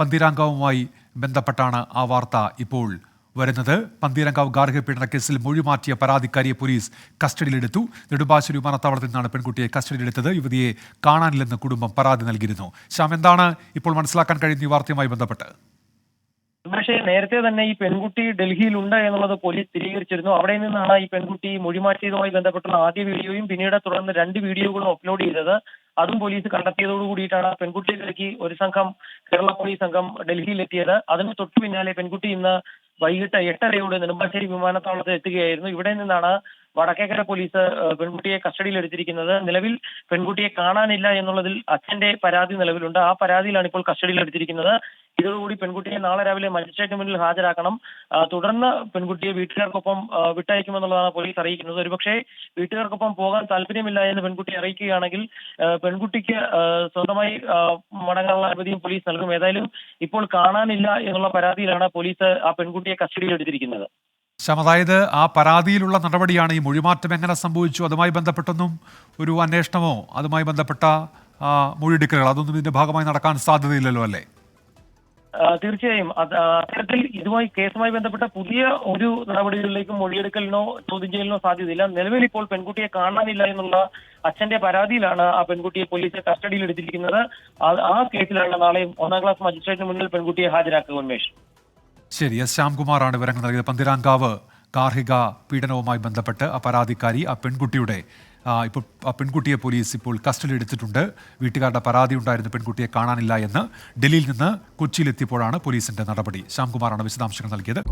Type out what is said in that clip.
പന്തീരാങ്കാവുമായി ബന്ധപ്പെട്ടാണ് ആ വാർത്ത ഇപ്പോൾ വരുന്നത്. പന്തീരങ്കാവ് ഗാർഹിക പീഡന കേസിൽ മൊഴിമാറ്റിയ പരാതിക്കാരിയെ പോലീസ് കസ്റ്റഡിയിലെടുത്തു. നെടുമ്പാശ്ശേരി വിമാനത്താവളത്തിൽ നിന്നാണ് പെൺകുട്ടിയെ കസ്റ്റഡിയിലെടുത്തത്. യുവതിയെ കാണാനില്ലെന്ന് കുടുംബം പരാതി നൽകിയിരുന്നു. ശ്യാം എന്താണ് ഇപ്പോൾ മനസ്സിലാക്കാൻ കഴിയുന്ന ഈ വാർത്തയുമായി ബന്ധപ്പെട്ട്? പക്ഷേ നേരത്തെ തന്നെ ഈ പെൺകുട്ടി ഡൽഹിയിൽ ഉണ്ട് എന്നുള്ളത് പോലീസ് സ്ഥിരീകരിച്ചിരുന്നു. അവിടെ നിന്നാണ് ഈ പെൺകുട്ടി മൊഴിമാറ്റിയതുമായി ബന്ധപ്പെട്ടുള്ള ആദ്യ വീഡിയോയും പിന്നീട് തുടർന്ന് രണ്ട് വീഡിയോകളും അപ്ലോഡ് ചെയ്തത്. അതും പോലീസ് കണ്ടെത്തിയതോടു കൂടിയിട്ടാണ് പെൺകുട്ടിയിലേക്ക് ഒരു സംഘം കേരള പോലീസ് സംഘം ഡൽഹിയിലെത്തിയത്. അതിന് തൊട്ടു പിന്നാലെ പെൺകുട്ടി ഇന്ന് വൈകിട്ട് എട്ടരയോടെ നെടുമ്പാശ്ശേരി വിമാനത്താവളത്തിൽ എത്തുകയായിരുന്നു. ഇവിടെ നിന്നാണ് വടക്കേക്കര പോലീസ് പെൺകുട്ടിയെ കസ്റ്റഡിയിൽ എടുത്തിരിക്കുന്നത് നിലവിൽ പെൺകുട്ടിയെ കാണാനില്ല എന്നുള്ളതിൽ അച്ഛന്റെ പരാതി നിലവിലുണ്ട്. ആ പരാതിയിലാണ് ഇപ്പോൾ കസ്റ്റഡിയിൽ എടുത്തിരിക്കുന്നത് ഇതോടുകൂടി പെൺകുട്ടിയെ നാളെ രാവിലെ മജിസ്ട്രേറ്റ് മുന്നിൽ ഹാജരാക്കണം. തുടർന്ന് പെൺകുട്ടിയെ വീട്ടുകാർക്കൊപ്പം വിട്ടയക്കുമെന്നുള്ളതാണ് പോലീസ് അറിയിക്കുന്നത്. ഒരുപക്ഷെ വീട്ടുകാർക്കൊപ്പം പോകാൻ താല്പര്യമില്ല എന്ന് പെൺകുട്ടി അറിയിക്കുകയാണെങ്കിൽ പെൺകുട്ടിക്ക് സ്വന്തമായി മടങ്ങാനുള്ള അനുമതിയും പോലീസ് നൽകും. ഏതായാലും ഇപ്പോൾ കാണാനില്ല എന്നുള്ള പരാതിയിലാണ് പോലീസ് ആ പെൺകുട്ടിയെ കസ്റ്റഡിയിൽ എടുത്തിരിക്കുന്നത് ശ്യാം അതായത് ആ പരാതിയിലുള്ള നടപടിയാണ് ഈ മൊഴിമാറ്റം എങ്ങനെ സംഭവിച്ചു? അതുമായി ബന്ധപ്പെട്ടൊന്നും ഒരു അന്വേഷണമോ അതുമായി ബന്ധപ്പെട്ട മൊഴിയെടുക്കലുകൾ അതൊന്നും ഇതിന്റെ ഭാഗമായി നടക്കാൻ സാധ്യതയില്ലല്ലോ അല്ലേ? തീർച്ചയായും. അത്തരത്തിൽ ഇതുമായി കേസുമായി ബന്ധപ്പെട്ട പുതിയ ഒരു നടപടികളിലേക്കും മൊഴിയെടുക്കലിനോ ചോദ്യം ചെയ്യലിനോ സാധ്യതയില്ല. നിലവിൽ ഇപ്പോൾ പെൺകുട്ടിയെ കാണാനില്ല എന്നുള്ള അച്ഛന്റെ പരാതിയിലാണ് ആ പെൺകുട്ടിയെ പോലീസ് കസ്റ്റഡിയിൽ എടുത്തിരിക്കുന്നത്. ആ- കേസിലാണ് നാളെ ഒന്നാം ക്ലാസ് മജിസ്ട്രേറ്റിന് മുന്നിൽ പെൺകുട്ടിയെ ഹാജരാക്കുക ഉന്മേഷ് ശരി എസ് ശ്യാംകുമാറാണ് വിവരങ്ങൾ നൽകിയത്. പന്തിരാങ്കാവ് ഗാർഹിക പീഡനവുമായി ബന്ധപ്പെട്ട് ആ പരാതിക്കാരി ആ പെൺകുട്ടിയുടെ ഇപ്പോൾ ആ പെൺകുട്ടിയെ പോലീസ് ഇപ്പോൾ കസ്റ്റഡി എടുത്തിട്ടുണ്ട്. വീട്ടുകാരുടെ പരാതി ഉണ്ടായിരുന്ന പെൺകുട്ടിയെ കാണാനില്ല എന്ന് ഡൽഹിയിൽ നിന്ന് കൊച്ചിയിലെത്തിയപ്പോഴാണ് പോലീസിന്റെ നടപടി. ശ്യാംകുമാറാണ് വിശദാംശങ്ങൾ നൽകിയത്.